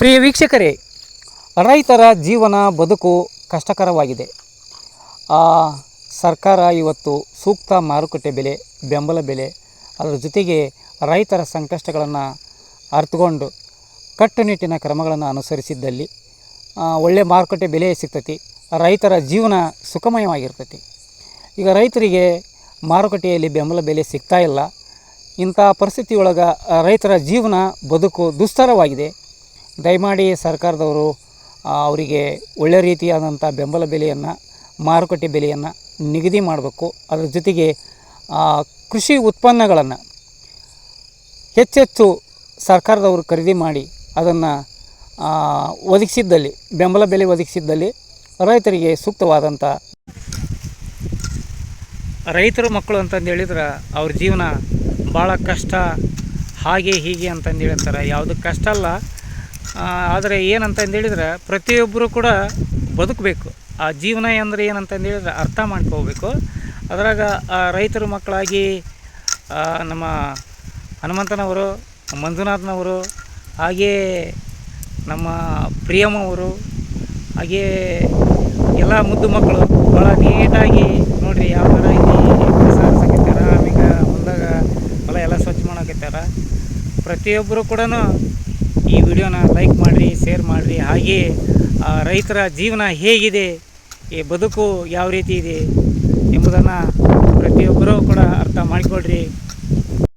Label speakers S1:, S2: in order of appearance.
S1: ಪ್ರಿಯ ವೀಕ್ಷಕರೇ, ರೈತರ ಜೀವನ ಬದುಕು ಕಷ್ಟಕರವಾಗಿದೆ. ಸರ್ಕಾರ ಇವತ್ತು ಸೂಕ್ತ ಮಾರುಕಟ್ಟೆ ಬೆಲೆ, ಬೆಂಬಲ ಬೆಲೆ ಅದರ ಜೊತೆಗೆ ರೈತರ ಸಂಕಷ್ಟಗಳನ್ನು ಅರ್ಥಕೊಂಡು ಕಟ್ಟುನಿಟ್ಟಿನ ಕ್ರಮಗಳನ್ನು ಅನುಸರಿಸಿದ್ದಲ್ಲಿ ಒಳ್ಳೆ ಮಾರುಕಟ್ಟೆ ಬೆಲೆ ಸಿಗ್ತತಿ, ರೈತರ ಜೀವನ ಸುಖಮಯವಾಗಿರ್ತೈತಿ. ಈಗ ರೈತರಿಗೆ ಮಾರುಕಟ್ಟೆಯಲ್ಲಿ ಬೆಂಬಲ ಬೆಲೆ ಸಿಗ್ತಾ ಇಲ್ಲ. ಇಂಥ ಪರಿಸ್ಥಿತಿಯೊಳಗೆ ರೈತರ ಜೀವನ ಬದುಕು ದುಸ್ತರವಾಗಿದೆ. ದಯಮಾಡಿ ಸರ್ಕಾರದವರು ಅವರಿಗೆ ಒಳ್ಳೆ ರೀತಿಯಾದಂಥ ಬೆಂಬಲ ಬೆಲೆಯನ್ನು, ಮಾರುಕಟ್ಟೆ ಬೆಲೆಯನ್ನು ನಿಗದಿ ಮಾಡಬೇಕು. ಅದರ ಜೊತೆಗೆ ಕೃಷಿ ಉತ್ಪನ್ನಗಳನ್ನು ಹೆಚ್ಚೆಚ್ಚು ಸರ್ಕಾರದವರು ಖರೀದಿ ಮಾಡಿ ಅದನ್ನು ಒದಗಿಸಿದ್ದಲ್ಲಿ, ಬೆಂಬಲ ಬೆಲೆ ಒದಗಿಸಿದ್ದಲ್ಲಿ ರೈತರಿಗೆ ಸೂಕ್ತವಾದಂಥ ರೈತರ ಮಕ್ಕಳು ಅಂತಂದು ಹೇಳಿದ್ರೆ ಅವ್ರ ಜೀವನ ಭಾಳ ಕಷ್ಟ, ಹಾಗೆ ಹೀಗೆ ಅಂತಂದು ಹೇಳ್ತಾರೆ. ಯಾವುದು ಕಷ್ಟ ಅಲ್ಲ ಆದರೆ ಏನಂತಂದು ಹೇಳಿದ್ರೆ ಪ್ರತಿಯೊಬ್ಬರು ಕೂಡ ಬದುಕಬೇಕು. ಆ ಜೀವನ ಅಂದರೆ ಏನಂತ ಹೇಳಿದ್ರೆ ಅರ್ಥ ಮಾಡ್ಕೋಬೇಕು. ಅದರಾಗ ರೈತರ ಮಕ್ಕಳಾಗಿ ನಮ್ಮ ಹನುಮಂತನವರು, ಮಂಜುನಾಥ್ನವರು, ಹಾಗೇ ನಮ್ಮ ಪ್ರಿಯಮ್ಮವರು ಹಾಗೇ ಎಲ್ಲ ಮುದ್ದು ಮಕ್ಕಳು ಭಾಳ ನೀಟಾಗಿ ನೋಡಿರಿ ಯಾವ ಥರ ಇಲ್ಲಿ ಸಾರಿಸಕತ್ತಾರ ಆಮೇಲೆ ಹೊಲದಾಗ ಹೊಲ ಎಲ್ಲ ಸ್ವಚ್ಛ ಮಾಡಕತ್ತಾರ ಪ್ರತಿಯೊಬ್ಬರು ಕೂಡ ಈ ವಿಡಿಯೋನ ಲೈಕ್ ಮಾಡಿರಿ, ಶೇರ್ ಮಾಡಿರಿ. ಹಾಗೆಯೇ ರೈತರ ಜೀವನ ಹೇಗಿದೆ, ಈ ಬದುಕು ಯಾವ ರೀತಿ ಇದೆ ಎಂಬುದನ್ನು ಪ್ರತಿಯೊಬ್ಬರೂ ಕೂಡ ಅರ್ಥ ಮಾಡಿಕೊಳ್ರಿ.